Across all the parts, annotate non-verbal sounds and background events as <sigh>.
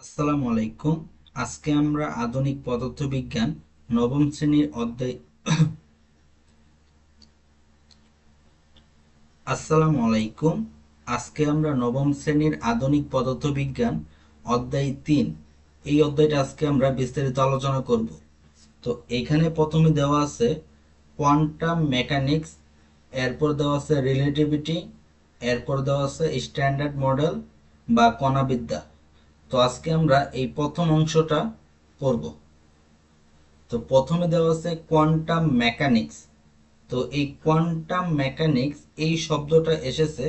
আসসালামু আলাইকুম। আজকে আমরা আধুনিক পদার্থবিজ্ঞান নবম শ্রেণির অধ্যায় <coughs> আসসালামু আলাইকুম। আজকে আমরা নবম শ্রেণির আধুনিক পদার্থবিজ্ঞান অধ্যায় তিন। এই অধ্যায়টা আজকে আমরা বিস্তারিত আলোচনা করব। তো এখানে প্রথমে দেওয়া আছে কোয়ান্টাম মেকানিক্স এরপর দেওয়া আছে রিলেটিভিটি এরপর দেওয়া আছে স্ট্যান্ডার্ড মডেল বা কণাবিদ্যা। তো আজকে আমরা এই প্রথম অংশটা করব তো প্রথমে দেওয়া আছে কোয়ান্টাম মেকানিক্স তো এই কোয়ান্টাম মেকানিক্স এই শব্দটা এসেছে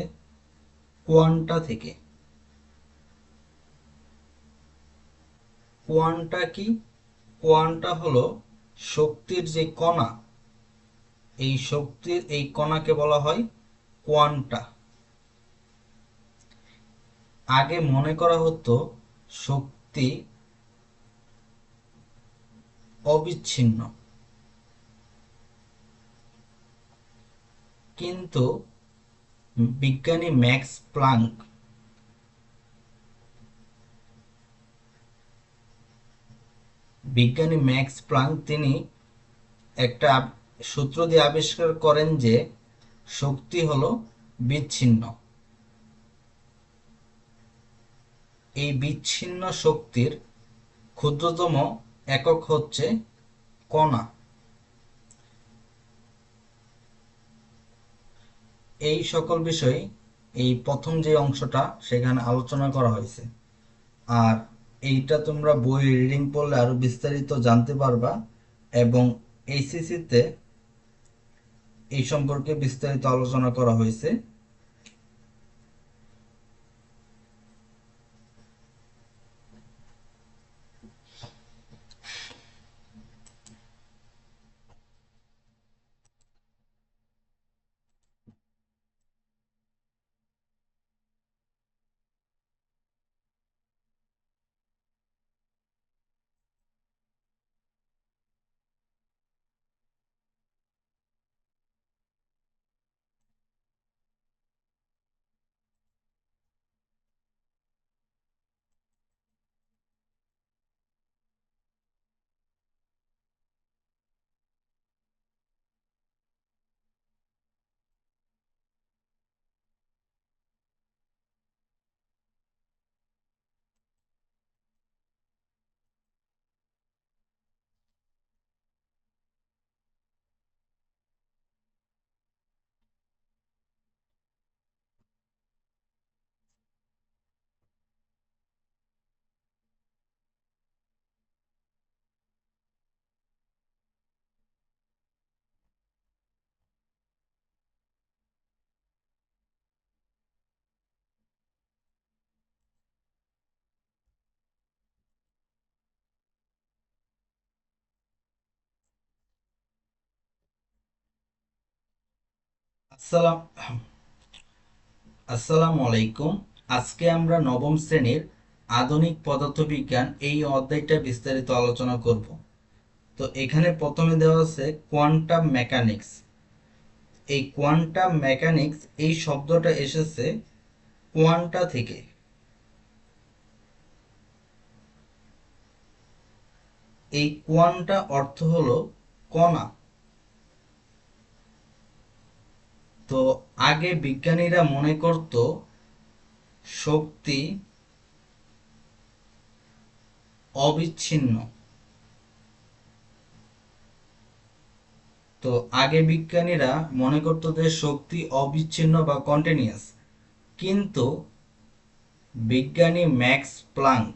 কোয়ান্টা থেকে। কোয়ান্টা কি? কোয়ান্টা হলো শক্তির যে কণা। এই শক্তির এই কণাকে বলা হয় কোয়ান্টা আগে মনে করা হতো শক্তি অবিচ্ছিন্ন। কিন্তু বিজ্ঞানী ম্যাক্স প্লাঙ্ক বিজ্ঞানী ম্যাক্স প্লাঙ্ক তিনি একটা সূত্র দিয়ে আবিষ্কার করেন যে শক্তি হলো বিচ্ছিন্ন। এই বিচ্ছিন্ন শক্তির ক্ষুদ্রতম একক হচ্ছে কণা। এই সকল বিষয়, এই প্রথম যে অংশটা, সেখানে আলোচনা করা হয়েছে। আর এইটা তোমরা বই রিডিং পড়লে আরও বিস্তারিত জানতে পারবা এবং এইচএসসিতে এই সম্পর্কে বিস্তারিত আলোচনা করা হয়েছে। আসসালাম আলাইকুম আজকে আমরা নবম শ্রেণির আধুনিক পদার্থবিজ্ঞান এই অধ্যায়টা বিস্তারিত আলোচনা করব। তো এখানে প্রথমে দেওয়া আছে কোয়ান্টাম মেকানিক্স। এই কোয়ান্টাম মেকানিক্স এই শব্দটা এসেছে কোয়ান্টা থেকে। এই কোয়ান্টা অর্থ হলো কণা। তো আগে বিজ্ঞানীরা মনে করত শক্তি অবিচ্ছিন্ন। তো আগে বিজ্ঞানীরা মনে করত যে শক্তি অবিচ্ছিন্ন বা কন্টিনিউয়াস কিন্তু বিজ্ঞানী ম্যাক্স প্লাঙ্ক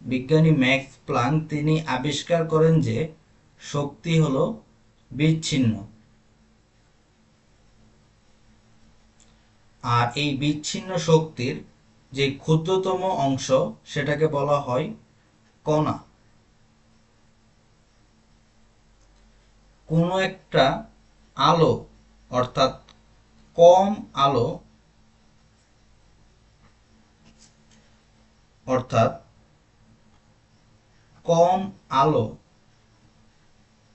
বিজ্ঞানী ম্যাক্স প্লাঙ্ক তিনি আবিষ্কার করেন যে শক্তি হলো বিচ্ছিন্ন। আর এই বিচ্ছিন্ন শক্তির যে ক্ষুদ্রতম অংশ, সেটাকে বলা হয় কণা। কোনো একটা আলো, অর্থাৎ কম আলো, অর্থাৎ কম আলো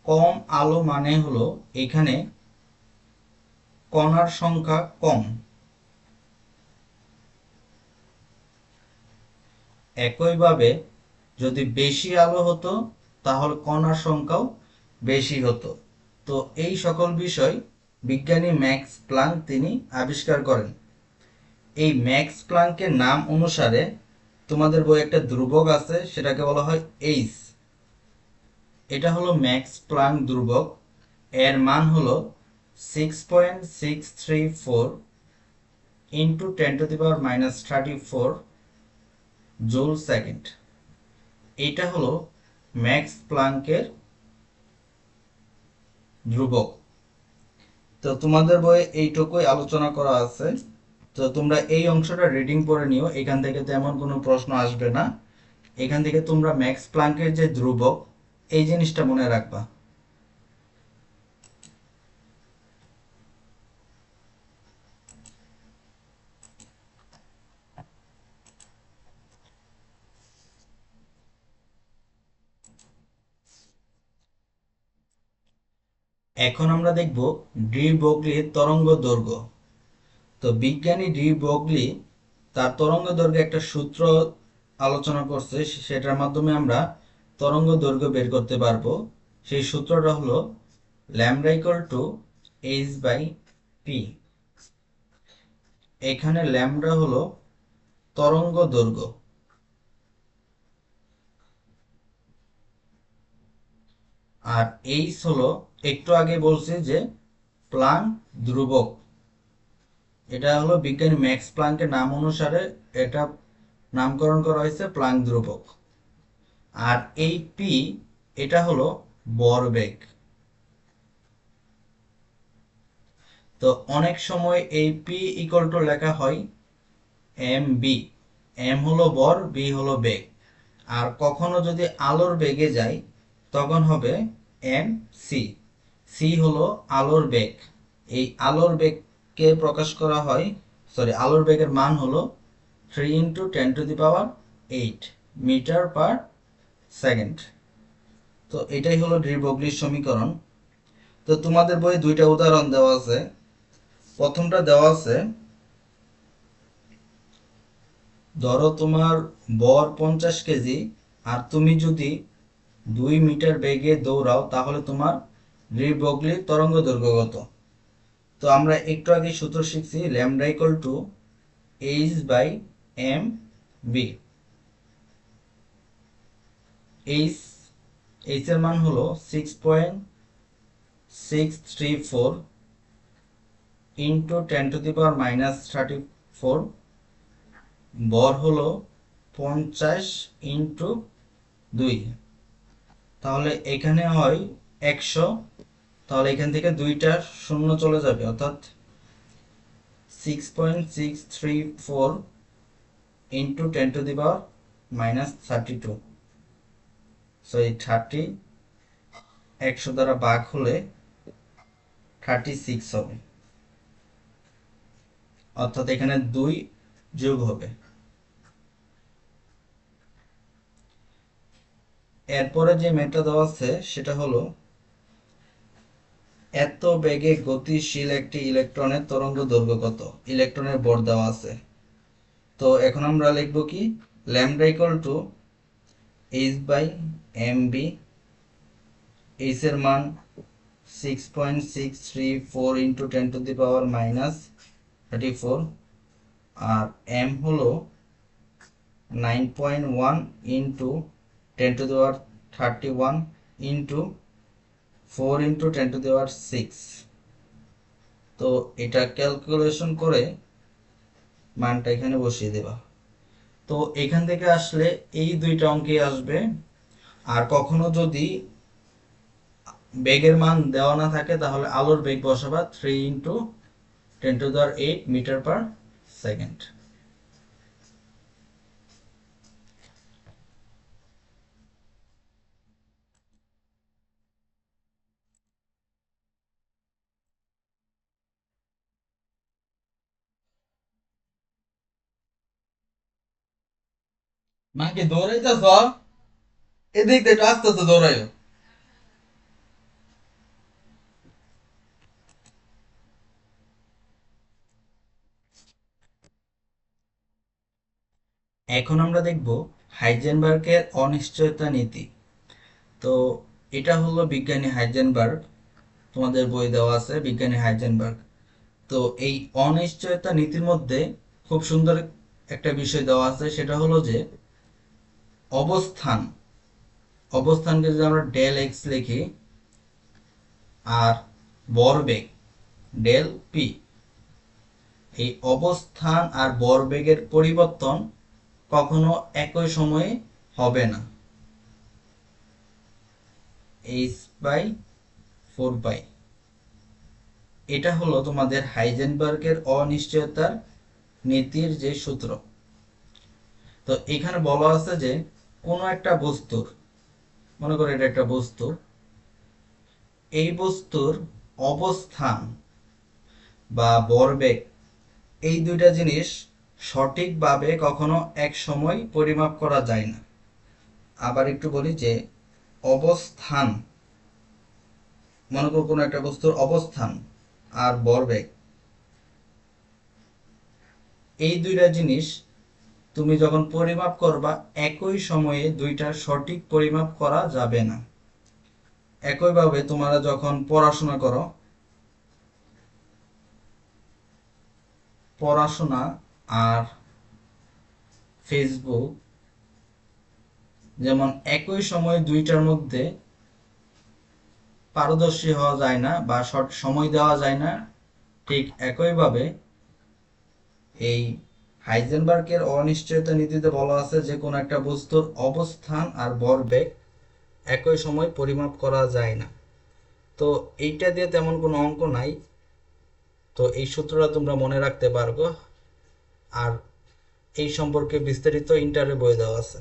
কম আলো মানে হলো এখানে কণার সংখ্যা কম। একইভাবে যদি বেশি আলো হতো, তাহলে কণার সংখ্যাও বেশি হতো। তো এই সকল বিষয় বিজ্ঞানী ম্যাক্স প্লাঙ্ক তিনি আবিষ্কার করেন। এই ম্যাক্স প্লাঙ্কের নাম অনুসারে তোমাদের বই একটা ধ্রুবক আছে, সেটাকে বলা হয় এইচ। এটা হলো ম্যাক্স প্লাঙ্ক ধ্রুবক। এর মান হলো six point six three four into ten to the power minus thirty four joule second এটা হলো ম্যাক্স প্লাঙ্কের ধ্রুবক। তো তোমাদের বইয়ে এইটুকুই আলোচনা করা আছে। তো তোমরা এই অংশটা রিডিং করে নিও। এখান থেকে তেমন কোনো প্রশ্ন আসবে না। এখান থেকে তোমরা ম্যাক্স প্লাঙ্কের যে ধ্রুবক এই জিনিসটা মনে রাখবা। এখন আমরা দেখব ডি বগলির তরঙ্গ দৈর্ঘ্য। তো বিজ্ঞানী ডি বগলি তার তরঙ্গ দৈর্ঘ্যে একটা সূত্র আলোচনা করছে সেটার মাধ্যমে আমরা তরঙ্গ দৈর্ঘ্য বের করতে পারব। সেই সূত্রটা হলো lambda equal to H by P এখানে ল্যামডা হলো তরঙ্গ দৈর্ঘ্য। আর এইচ হলো, একটু আগে বলছি যে প্লাঙ্ক ধ্রুবক। এটা হলো বিজ্ঞানী ম্যাক্স প্লাঙ্কের নাম অনুসারে এটা নামকরণ করা হয়েছে প্লাঙ্ক ধ্রুবক। আর এই পি এটা হলো ভরবেগ তো অনেক সময় এই পি ইকুয়াল টু লেখা হয় এম বি এম হলো বর বি হলো বেগ। আর কখনো যদি আলোর বেগে যায় তখন হবে এম সি সি হলো আলোর বেগ। এই আলোর বেগকে প্রকাশ করা হয় সরি আলোর বেগের মান হলো three into ten to the power eight metre per second. তো এটাই হলো ড্রিবগলির সমীকরণ। তো তোমাদের বইয়ে দুইটা উদাহরণ দেওয়া আছে। প্রথমটা দেওয়া আছে, ধরো তোমার বর পঞ্চাশ কেজি, আর তুমি যদি দুই মিটার বেগে দৌড়াও, তাহলে তোমার ড্রিবগলির তরঙ্গ দৈর্ঘ্য কত? তো আমরা একটু আগে সূত্র শিখছি, lambda equal to H by M B. H H এর মান হলো six point six three four into ten to the power minus thirty four বর হলো পঞ্চাশ ইন্টু দুই। তাহলে এখানে হয় একশো। তাহলে এখান থেকে দুইটা শূন্য চলে যাবে, অর্থাৎ six point six three four into ten to the power minus thirty two so এই থার্টি একশো দ্বারা বাঘ হলে থার্টি সিক্স হবে। অর্থাৎ এখানে দুই যোগ হবে। এরপরে যে মেটা দেওয়া আছে, সেটা হলো এত বেগে গতিশীল একটি ইলেকট্রনের তরঙ্গ দৈর্ঘ্য কত? ইলেকট্রনের বর দেওয়া আছে। তো এখন আমরা লিখব কি? Lambda equal to H by M B H মান six point six three four into ten to the power minus thirty four R M হলো nine point one into ten to the power thirty one into four into ten to the power six তো এটা calculation করে মানটা এখানে বসিয়ে দেবা। তো এখান থেকে আসলে এই দুইটা অঙ্কে আসবে। আর কখনো যদি বেগের মান দেওয়া না থাকে, তাহলে আলোর বেগ বসাবা three into ten to the power eight metre per second মা কি দৌড়াইতেছ? এদিক দিয়ে আস্তে আস্তে দৌড়াইও। এখন আমরা দেখব হাইজেনবার্গের অনিশ্চয়তা নীতি। তো এটা হলো বিজ্ঞানী হাইজেনবার্গ। তোমাদের বই দেওয়া আছে বিজ্ঞানী হাইজেনবার্গ। তো এই অনিশ্চয়তা নীতির মধ্যে খুব সুন্দর একটা বিষয় দেওয়া আছে, সেটা হলো যে অবস্থান অবস্থানকে যদি আমরা ডেল এক্স লিখি, আর বরবেগ ডেল পি এই অবস্থান আর বরবেগের পরিবর্তন কখনো একই সময়ে হবে না। H by four by. এটা হলো তোমাদের হাইজেনবার্গের অনিশ্চয়তার নীতির যে সূত্র। তো এখানে বলা আছে যে কোনো একটা বস্তুর মনে করো এটা একটা বস্তু। এই বস্তুর অবস্থান বা ভরবেগ এই দুইটা জিনিস সঠিকভাবে কখনো এক সময় পরিমাপ করা যায় না। আবার একটু বলি যে, অবস্থান, মনে করো কোনো একটা বস্তুর অবস্থান আর ভরবেগ এই দুইটা জিনিস তুমি যখন পরিমাপ করবা, একই সময়ে দুইটা সঠিক পরিমাপ করা যাবে না। একইভাবে তোমরা যখন পড়াশোনা করো, পড়াশোনা আর ফেসবুক যেমন একই সময় দুইটার মধ্যে পারদর্শী হওয়া যায় না বা সময় দেওয়া যায় না, ঠিক একইভাবে এই হাইজেনবার্গের অনিশ্চয়তা নীতিতে বলা আছে যে, কোনো একটা বস্তুর অবস্থান আর ভরবেগ একই সময় পরিমাপ করা যায় না। তো এইটা দিয়ে তেমন কোনো অঙ্ক নাই। তো এই সূত্রটা তোমরা মনে রাখতে পারব আর এই সম্পর্কে বিস্তারিত ইন্টারে বই দেওয়া আছে।